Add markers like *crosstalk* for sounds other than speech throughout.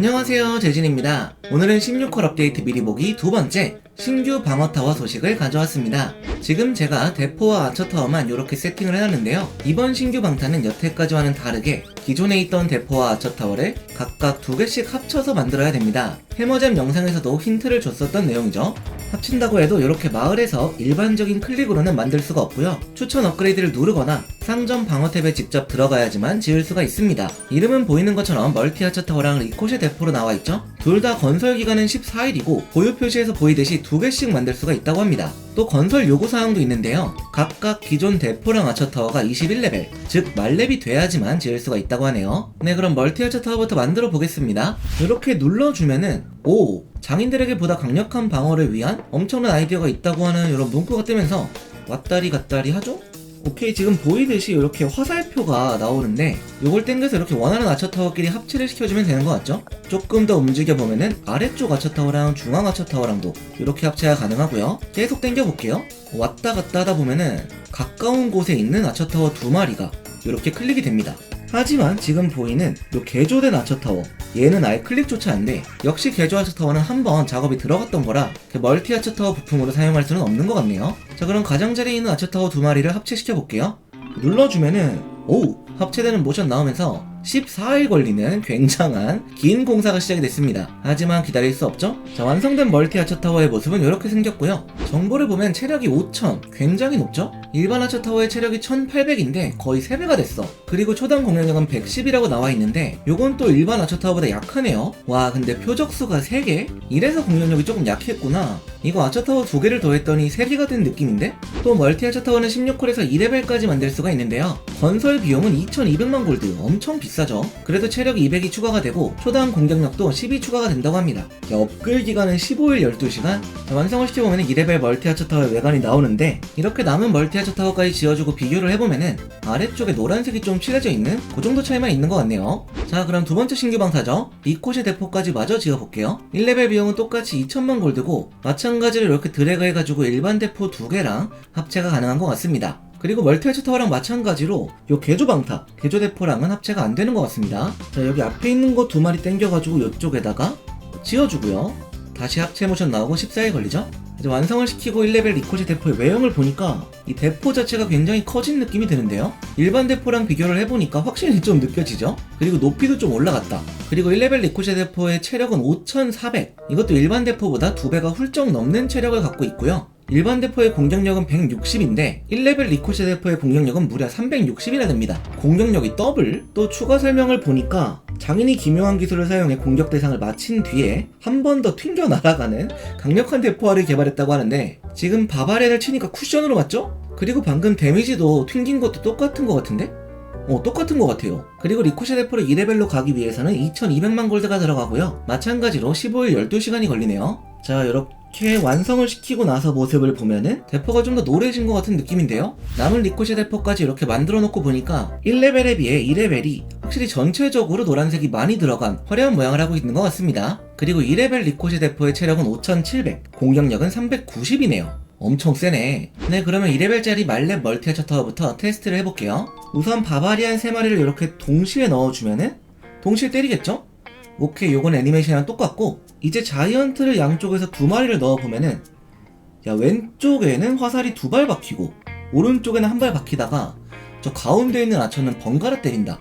안녕하세요 재진입니다. 오늘은 16컬 업데이트 미리 보기 두 번째 신규 방어타워 소식을 가져왔습니다. 지금 제가 대포와 아처타워만 이렇게 세팅을 해놨는데요. 이번 신규 방탄은 여태까지와는 다르게 기존에 있던 대포와 아처타워를 각각 두 개씩 합쳐서 만들어야 됩니다. 해머잼 영상에서도 힌트를 줬었던 내용이죠. 합친다고 해도 이렇게 마을에서 일반적인 클릭으로는 만들 수가 없고요. 추천 업그레이드를 누르거나 상점 방어 탭에 직접 들어가야지만 지을 수가 있습니다. 이름은 보이는 것처럼 멀티하처 타워랑 리코시 대포로 나와 있죠. 둘 다 건설 기간은 14일이고 보유 표시에서 보이듯이 두 개씩 만들 수가 있다고 합니다. 또 건설 요구 사항도 있는데요. 각각 기존 대포랑 아처 타워가 21레벨, 즉 말렙이 돼야지만 지을 수가 있다고 하네요. 네, 그럼 멀티하처 타워부터 만들어 보겠습니다. 이렇게 눌러주면은 오 장인들에게 보다 강력한 방어를 위한 엄청난 아이디어가 있다고 하는 이런 문구가 뜨면서 왔다리 갔다리 하죠? 오케이 지금 보이듯이 이렇게 화살표가 나오는데 이걸 땡겨서 이렇게 원하는 아처타워끼리 합체를 시켜주면 되는 것 같죠? 조금 더 움직여 보면은 아래쪽 아처타워랑 중앙 아처타워랑도 이렇게 합체가 가능하고요. 계속 땡겨 볼게요. 왔다 갔다 하다 보면은 가까운 곳에 있는 아처타워 두 마리가 이렇게 클릭이 됩니다. 하지만 지금 보이는 요 개조된 아처타워 얘는 아예 클릭조차 안 돼. 역시 개조 아처타워는 한 번 작업이 들어갔던 거라 그 멀티 아처타워 부품으로 사용할 수는 없는 것 같네요. 자 그럼 가장자리에 있는 아처타워 두 마리를 합체시켜 볼게요. 눌러주면은 오 합체되는 모션 나오면서 14일 걸리는 굉장한 긴 공사가 시작이 됐습니다. 하지만 기다릴 수 없죠? 자, 완성된 멀티 아처 타워의 모습은 이렇게 생겼고요. 정보를 보면 체력이 5000, 굉장히 높죠? 일반 아처타워의 체력이 1800인데 거의 3배가 됐어. 그리고 초당 공격력은 110이라고 나와 있는데 요건 또 일반 아처타워보다 약하네요. 와, 근데 표적수가 3개? 이래서 공격력이 조금 약했구나. 이거 아처타워 2개를 더했더니 3개가 된 느낌인데? 또 멀티 아처타워는 16콜에서 2레벨까지 만들 수가 있는데요. 건설 비용은 2200만 골드, 엄청 비싸죠? 그래도 체력 200이 추가가 되고 초당 공격력도 10이 추가가 된다고 합니다. 자, 업글 기간은 15일 12시간? 자, 완성을 시켜보면 2레벨 멀티 아처타워의 외관이 나오는데 이렇게 남은 멀티 아처타워까지 지어주고 비교를 해보면은 아래쪽에 노란색이 좀 칠해져 있는 그 정도 차이만 있는 것 같네요. 자 그럼 두 번째 신규 방사죠. 리코시 대포까지 마저 지어볼게요. 1레벨 비용은 똑같이 2천만 골드고 마찬가지로 이렇게 드래그 해가지고 일반 대포 두 개랑 합체가 가능한 것 같습니다. 그리고 멀티아츠 타워랑 마찬가지로 요 개조 방타, 개조 대포랑은 합체가 안 되는 것 같습니다. 자 여기 앞에 있는 거 두 마리 땡겨가지고 이쪽에다가 지어주고요. 다시 합체 모션 나오고 14일 걸리죠? 이제 완성을 시키고 1레벨 리코시 대포의 외형을 보니까 이 대포 자체가 굉장히 커진 느낌이 드는데요. 일반 대포랑 비교를 해보니까 확실히 좀 느껴지죠? 그리고 높이도 좀 올라갔다. 그리고 1레벨 리코시 대포의 체력은 5400. 이것도 일반 대포보다 2배가 훌쩍 넘는 체력을 갖고 있고요. 일반 대포의 공격력은 160인데 1레벨 리코시 대포의 공격력은 무려 360이나 됩니다. 공격력이 더블? 또 추가 설명을 보니까 장인이 기묘한 기술을 사용해 공격 대상을 마친 뒤에 한 번 더 튕겨 날아가는 강력한 대포알을 개발했다고 하는데 지금 바바레를 치니까 쿠션으로 맞죠? 그리고 방금 데미지도 튕긴 것도 똑같은 것 같은데? 어, 똑같은 것 같아요. 그리고 리코시 대포를 2레벨로 가기 위해서는 2200만 골드가 들어가고요. 마찬가지로 15일 12시간이 걸리네요. 자, 이렇게 완성을 시키고 나서 모습을 보면은 대포가 좀 더 노래진 것 같은 느낌인데요? 남은 리코시 대포까지 이렇게 만들어 놓고 보니까 1레벨에 비해 2레벨이 확실히 전체적으로 노란색이 많이 들어간 화려한 모양을 하고 있는 것 같습니다. 그리고 2레벨 리코시 대포의 체력은 5700, 공격력은 390이네요. 엄청 세네. 네, 그러면 2레벨짜리 말렙 멀티아처 타워부터 테스트를 해볼게요. 우선 바바리안 3마리를 이렇게 동시에 넣어주면은 동시에 때리겠죠? 오케이, 요건 애니메이션이랑 똑같고 이제 자이언트를 양쪽에서 두 마리를 넣어보면은 야, 왼쪽에는 화살이 두 발 박히고 오른쪽에는 한 발 박히다가 저 가운데 있는 아처는 번갈아 때린다.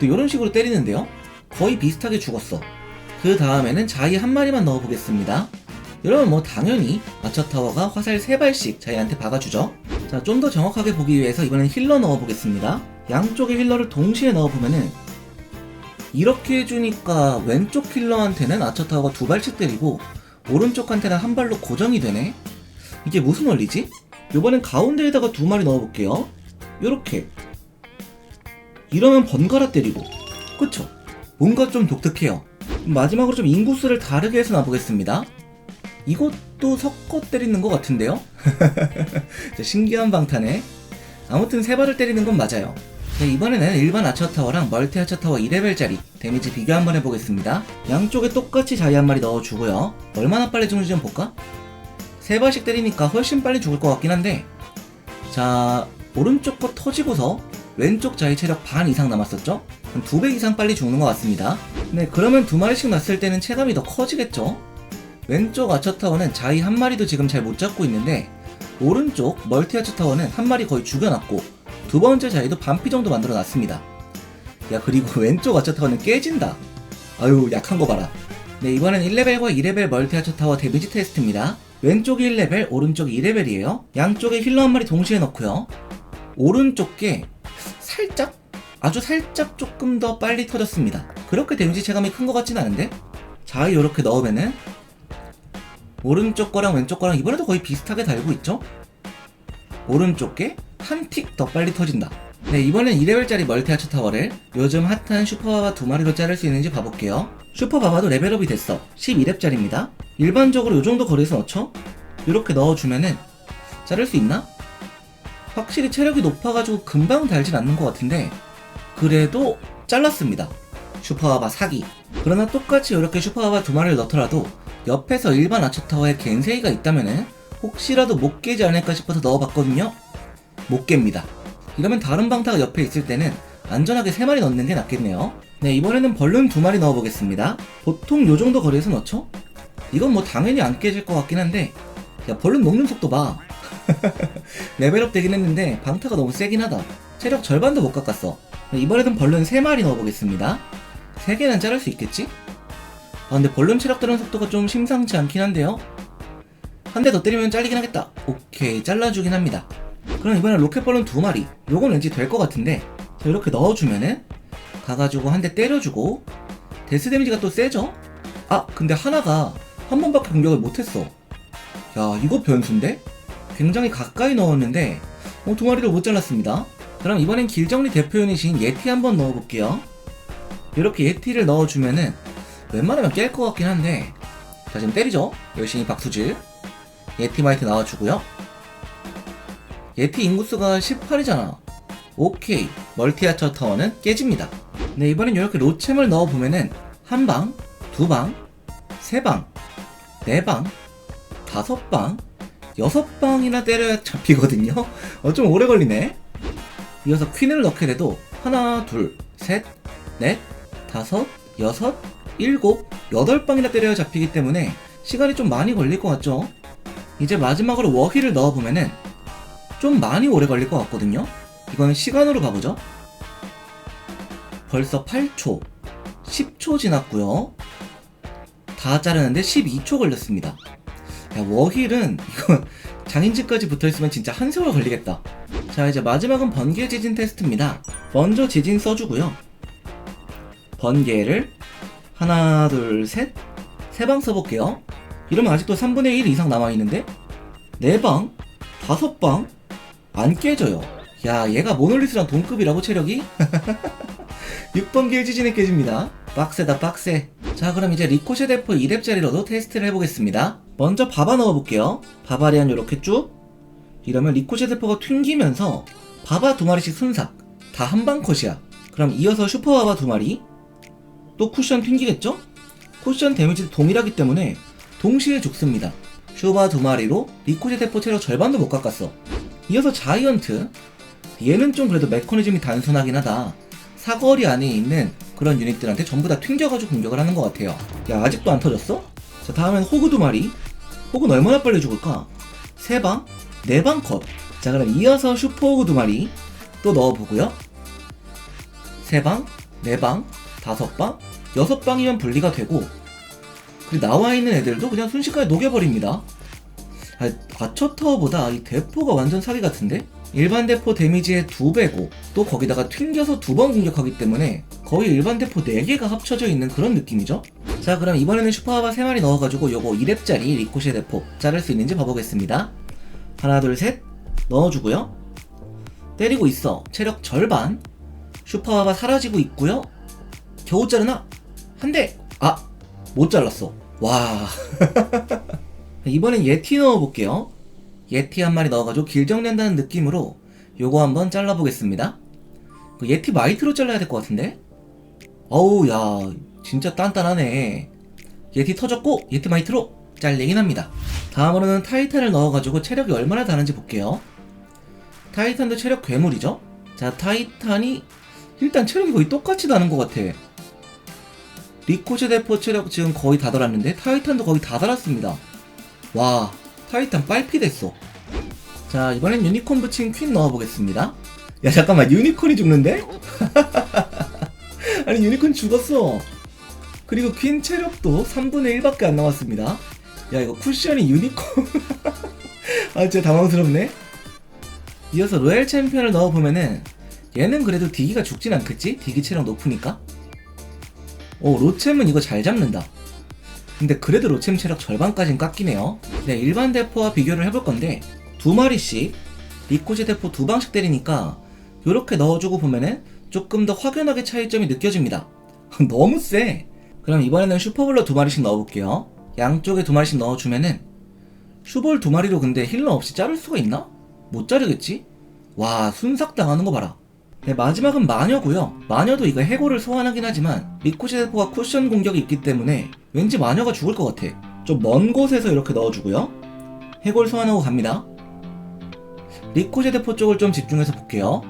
또 이런 식으로 때리는데요. 거의 비슷하게 죽었어. 그 다음에는 자이 한 마리만 넣어보겠습니다. 이러면 뭐 당연히 아처타워가 화살 3발씩 자이한테 박아주죠. 자, 좀 더 정확하게 보기 위해서 이번엔 힐러 넣어보겠습니다. 양쪽에 힐러를 동시에 넣어보면은 이렇게 해주니까 왼쪽 힐러한테는 아처타워가 두 발씩 때리고 오른쪽한테는 한 발로 고정이 되네? 이게 무슨 원리지? 이번엔 가운데에다가 두 마리 넣어볼게요. 요렇게. 이러면 번갈아 때리고. 그쵸? 뭔가 좀 독특해요. 마지막으로 좀 인구수를 다르게 해서 놔보겠습니다. 이것도 섞어 때리는 것 같은데요? *laughs* 신기한 방탄에. 아무튼 세 발을 때리는 건 맞아요. 네, 이번에는 일반 아처 타워랑 멀티 아처 타워 2레벨짜리 데미지 비교 한번 해보겠습니다. 양쪽에 똑같이 자리 한 마리 넣어주고요. 얼마나 빨리 죽는지 좀 볼까? 세 발씩 때리니까 훨씬 빨리 죽을 것 같긴 한데 자 오른쪽 거 터지고서 왼쪽 자이 체력 반 이상 남았었죠? 두배 이상 빨리 죽는 것 같습니다. 네, 그러면 두 마리씩 났을 때는 체감이 더 커지겠죠? 왼쪽 아처 타워는 자이 한 마리도 지금 잘 못 잡고 있는데 오른쪽 멀티 아처 타워는 한 마리 거의 죽여놨고 두 번째 자이도 반피 정도 만들어 놨습니다. 야 그리고 *laughs* 왼쪽 아처타워는 깨진다. 아유 약한 거 봐라. 네 이번엔 1레벨과 2레벨 멀티 아처타워 데미지 테스트입니다. 왼쪽이 1레벨, 오른쪽이 2레벨이에요. 양쪽에 힐러 한 마리 동시에 넣고요. 오른쪽 게 살짝 아주 살짝 조금 더 빨리 터졌습니다. 그렇게 데미지 체감이 큰 것 같진 않은데 자 이렇게 넣으면은 오른쪽 거랑 왼쪽 거랑 이번에도 거의 비슷하게 달고 있죠? 오른쪽 게 한틱더 빨리 터진다. 네, 이번엔 2레벨짜리 멀티 하츠 타워를 요즘 핫한 슈퍼바바 두 마리로 자를 수 있는지 봐볼게요. 슈퍼바바도 레벨업이 됐어. 12렙짜리입니다. 일반적으로 요 정도 거리에서 넣죠? 이렇게 넣어주면은 자를 수 있나? 확실히 체력이 높아가지고 금방 달진 않는 것 같은데 그래도 잘랐습니다. 슈퍼바바 사기. 그러나 똑같이 이렇게 슈퍼바바 두 마리를 넣더라도 옆에서 일반 아처 타워에 겐세이가 있다면은 혹시라도 못 깨지 않을까 싶어서 넣어봤거든요. 못 깹니다. 이러면 다른 방타가 옆에 있을 때는 안전하게 3마리 넣는 게 낫겠네요. 네, 이번에는 벌룬 2마리 넣어보겠습니다. 보통 요 정도 거리에서 넣죠? 이건 뭐 당연히 안 깨질 것 같긴 한데, 야, 벌룬 녹는 속도 봐. *laughs* 레벨업 되긴 했는데, 방타가 너무 세긴 하다. 체력 절반도 못 깎았어. 네, 이번에는 벌룬 3마리 넣어보겠습니다. 3개는 자를 수 있겠지? 아, 근데 벌룬 체력 드는 속도가 좀 심상치 않긴 한데요? 한 대 더 때리면 잘리긴 하겠다. 오케이, 잘라주긴 합니다. 그럼 이번엔 로켓벌룬 두 마리. 요건 왠지 될 것 같은데. 자, 이렇게 넣어주면은, 가가지고 한 대 때려주고, 데스 데미지가 또 세죠? 아, 근데 하나가 한 번밖에 공격을 못했어. 야, 이거 변수인데? 굉장히 가까이 넣었는데, 어, 두 마리를 못 잘랐습니다. 그럼 이번엔 길정리 대표 유닛인 예티 한번 넣어볼게요. 이렇게 예티를 넣어주면은, 웬만하면 깰 것 같긴 한데, 자, 지금 때리죠? 열심히 박수질. 예티 마이트 나와주고요. 예티 인구수가 18이잖아. 오케이. 멀티아처 타워는 깨집니다. 네, 이번엔 이렇게 로챔을 넣어보면은, 한 방, 두 방, 세 방, 네 방, 다섯 방, 여섯 방이나 때려야 잡히거든요? *laughs* 어, 좀 오래 걸리네. 이어서 퀸을 넣게 돼도, 하나, 둘, 셋, 넷, 다섯, 여섯, 일곱, 여덟 방이나 때려야 잡히기 때문에, 시간이 좀 많이 걸릴 것 같죠? 이제 마지막으로 워힐을 넣어보면은, 좀 많이 오래 걸릴 것 같거든요? 이거는 시간으로 가보죠. 벌써 8초, 10초 지났고요. 다 자르는데 12초 걸렸습니다. 야, 워힐은 이거 *laughs* 장인지까지 붙어있으면 진짜 한 세월 걸리겠다. 자, 이제 마지막은 번개 지진 테스트입니다. 먼저 지진 써주고요. 번개를 하나, 둘, 셋, 세 방 써볼게요. 이러면 아직도 3분의 1 이상 남아있는데? 네 방, 다섯 방, 안 깨져요. 야, 얘가 모놀리스랑 동급이라고 체력이? *laughs* 6번 길지진에 깨집니다. 빡세다, 빡세. 자, 그럼 이제 리코쉐 대포 2렙짜리로도 테스트를 해보겠습니다. 먼저 바바 넣어볼게요. 바바리안 요렇게 쭉. 이러면 리코쉐 대포가 튕기면서 바바 두 마리씩 순삭. 다 한방 컷이야. 그럼 이어서 슈퍼 바바 두 마리. 또 쿠션 튕기겠죠? 쿠션 데미지도 동일하기 때문에 동시에 죽습니다. 슈바 두 마리로 리코쉐 대포 체력 절반도 못 깎았어. 이어서 자이언트. 얘는 좀 그래도 메커니즘이 단순하긴 하다. 사거리 안에 있는 그런 유닛들한테 전부 다 튕겨가지고 공격을 하는 것 같아요. 야, 아직도 안 터졌어? 자, 다음엔 호그 두 마리. 호그는 얼마나 빨리 죽을까? 세 방? 네 방 컷. 자, 그럼 이어서 슈퍼 호그 두 마리. 또 넣어보고요. 세 방, 네 방, 다섯 방, 여섯 방이면 분리가 되고, 그리고 나와 있는 애들도 그냥 순식간에 녹여버립니다. 아, 아처타워보다 이 대포가 완전 사기 같은데? 일반 대포 데미지의 두 배고 또 거기다가 튕겨서 두 번 공격하기 때문에 거의 일반 대포 4개가 합쳐져 있는 그런 느낌이죠? 자 그럼 이번에는 슈퍼하바 3마리 넣어가지고 요거 2렙짜리 리코시 대포 자를 수 있는지 봐보겠습니다 하나 둘 셋 넣어주고요 때리고 있어 체력 절반 슈퍼하바 사라지고 있고요 겨우 자르나? 한대! 아! 못 잘랐어 와 *laughs* 이번엔 예티 넣어볼게요 예티 한 마리 넣어가지고 길 정리한다는 느낌으로 요거 한번 잘라보겠습니다. 그 예티 마이트로 잘라야 될 것 같은데? 어우, 야, 진짜 단단하네. 예티 터졌고, 예티 마이트로 잘리긴 합니다. 다음으로는 타이탄을 넣어가지고 체력이 얼마나 다른지 볼게요. 타이탄도 체력 괴물이죠? 자, 타이탄이 일단 체력이 거의 똑같이 나는 것 같아. 리코제 대포 체력 지금 거의 다 달았는데 타이탄도 거의 다 달았습니다. 와, 타이탄 빨피 됐어. 자, 이번엔 유니콘 붙인 퀸 넣어보겠습니다. 야, 잠깐만, 유니콘이 죽는데? *laughs* 아니, 유니콘 죽었어. 그리고 퀸 체력도 3분의 1밖에 안 남았습니다. 야, 이거 쿠션이 유니콘. *laughs* 아, 진짜 당황스럽네. 이어서 로얄 챔피언을 넣어보면은 얘는 그래도 디기가 죽진 않겠지? 디기 체력 높으니까. 오, 로챔은 이거 잘 잡는다. 근데 그래도 로챔 체력 절반까진 깎이네요. 네, 일반 대포와 비교를 해볼 건데 두 마리씩 리코제 대포 두 방씩 때리니까 이렇게 넣어주고 보면은 조금 더 확연하게 차이점이 느껴집니다. *laughs* 너무 세. 그럼 이번에는 슈퍼볼러 두 마리씩 넣어볼게요. 양쪽에 두 마리씩 넣어주면은 슈볼 두 마리로 근데 힐러 없이 자를 수가 있나? 못 자르겠지? 와 순삭 당하는 거 봐라. 네, 마지막은 마녀고요. 마녀도 이거 해골을 소환하긴 하지만 리코시 대포가 쿠션 공격이 있기 때문에 왠지 마녀가 죽을 것 같아. 좀 먼 곳에서 이렇게 넣어주고요. 해골 소환하고 갑니다. 리코시 대포 쪽을 좀 집중해서 볼게요.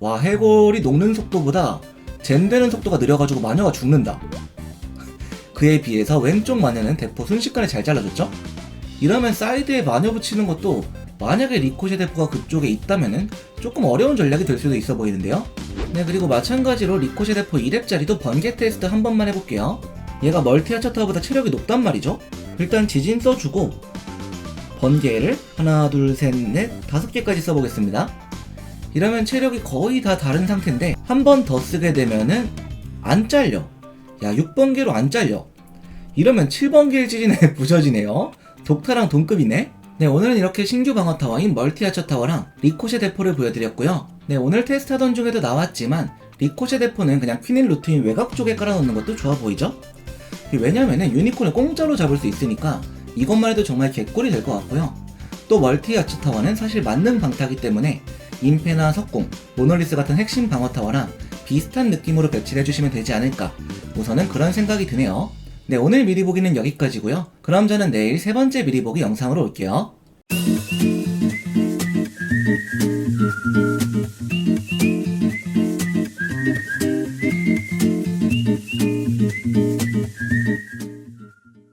와 해골이 녹는 속도보다 젠되는 속도가 느려가지고 마녀가 죽는다. 그에 비해서 왼쪽 마녀는 대포 순식간에 잘 잘라줬죠? 이러면 사이드에 마녀 붙이는 것도 만약에 리코시 대포가 그쪽에 있다면은 조금 어려운 전략이 될 수도 있어 보이는데요. 네 그리고 마찬가지로 리코시 대포 2렙짜리도 번개 테스트 한 번만 해볼게요. 얘가 멀티 하차타워보다 체력이 높단 말이죠. 일단 지진 써주고 번개를 하나 둘셋넷 다섯 개까지 써보겠습니다. 이러면 체력이 거의 다 다른 상태인데 한 번 더 쓰게 되면은 안 잘려. 야 6번개로 안 잘려. 이러면 7번개를 지진에 *laughs* 부서지네요. 독타랑 동급이네. 네, 오늘은 이렇게 신규 방어 타워인 멀티 하처 타워랑 리코쉐 대포를 보여드렸고요. 네, 오늘 테스트하던 중에도 나왔지만 리코쉐 대포는 그냥 퀴닐 루트인 외곽 쪽에 깔아놓는 것도 좋아 보이죠? 왜냐면은 유니콘을 공짜로 잡을 수 있으니까 이것만 해도 정말 개꿀이 될 것 같고요. 또 멀티 하처 타워는 사실 맞는 방타기 때문에 임페나 석공, 모놀리스 같은 핵심 방어 타워랑 비슷한 느낌으로 배치를 해주시면 되지 않을까 우선은 그런 생각이 드네요. 네, 오늘 미리 보기는 여기까지고요. 그럼 저는 내일 세 번째 미리 보기 영상으로 올게요.